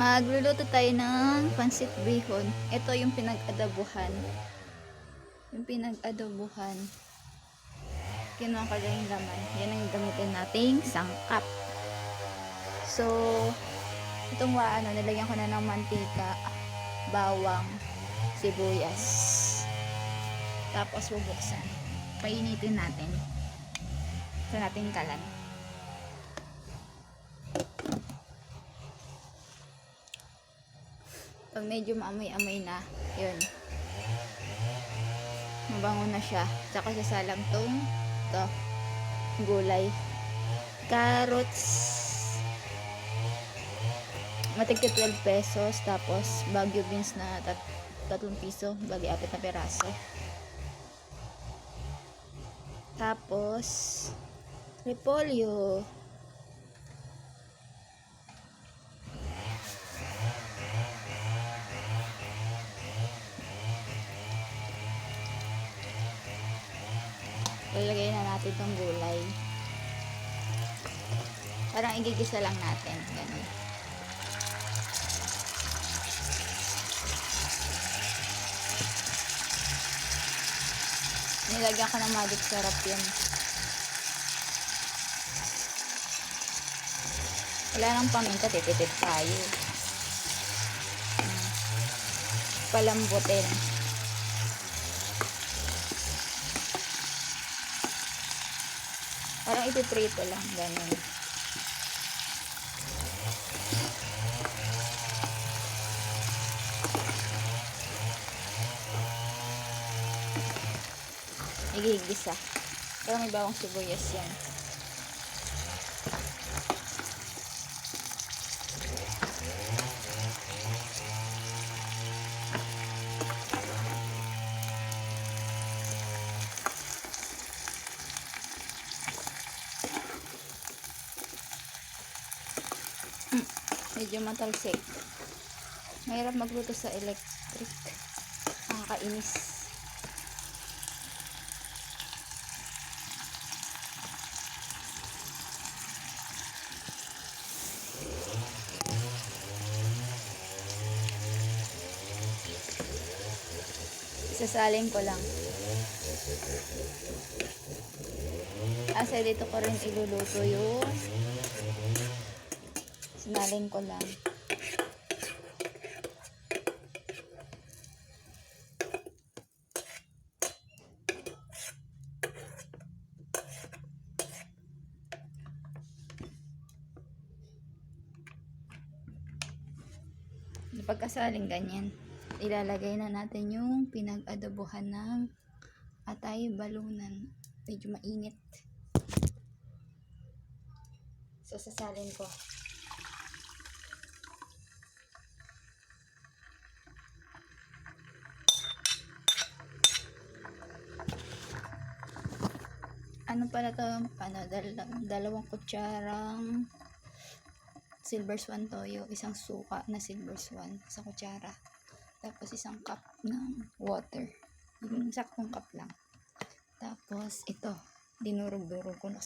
Magluluto tayo ng pansit bihon. Ito yung pinag-adabuhan. Yung pinag-adobuhan. Kinuha ko lang yung laman. Yan ang gamitin nating sangkap. So, itong wa, ano, nilagyan ko na ng mantika, bawang, sibuyas. Tapos bubuksan. Painitin natin. Sa nating kalan. Pag medyo maamoy-amoy na, yun. Mabango na siya. Tsaka sasalang tong to, gulay. Carrots. Matigka 12 pesos. Tapos, bagyo beans na tat 3 piso. Bagi apat na peraso. Tapos, repolyo. Lalagay na natin tong gulay. Parang igigisa lang natin. Ganun. Nilagyan ko ng magic sarap yun. Wala nang paminta, titipid tayo. Hmm. Palambutin. Parang itiprito lang, ganun. Igigisa. Pero may bawang sibuyas yan. Medyo matalsik. Mahirap magluto sa electric. Nakakainis. Sasalin ko lang. Asa dito ko rin iluluto yung sinalin ko lang. Pagkasaling ganyan, ilalagay na natin yung pinag-adobohan ng atay balunan. Medyo mainit. So, sasalin ko. Ano pala to? Ano, dal- dalawang kutsarang silver swan toyo, isang suka na silver swan sa kutsara. Tapos isang cup ng water. Yung saktong cup lang. Tapos ito, dinurog-durog ko na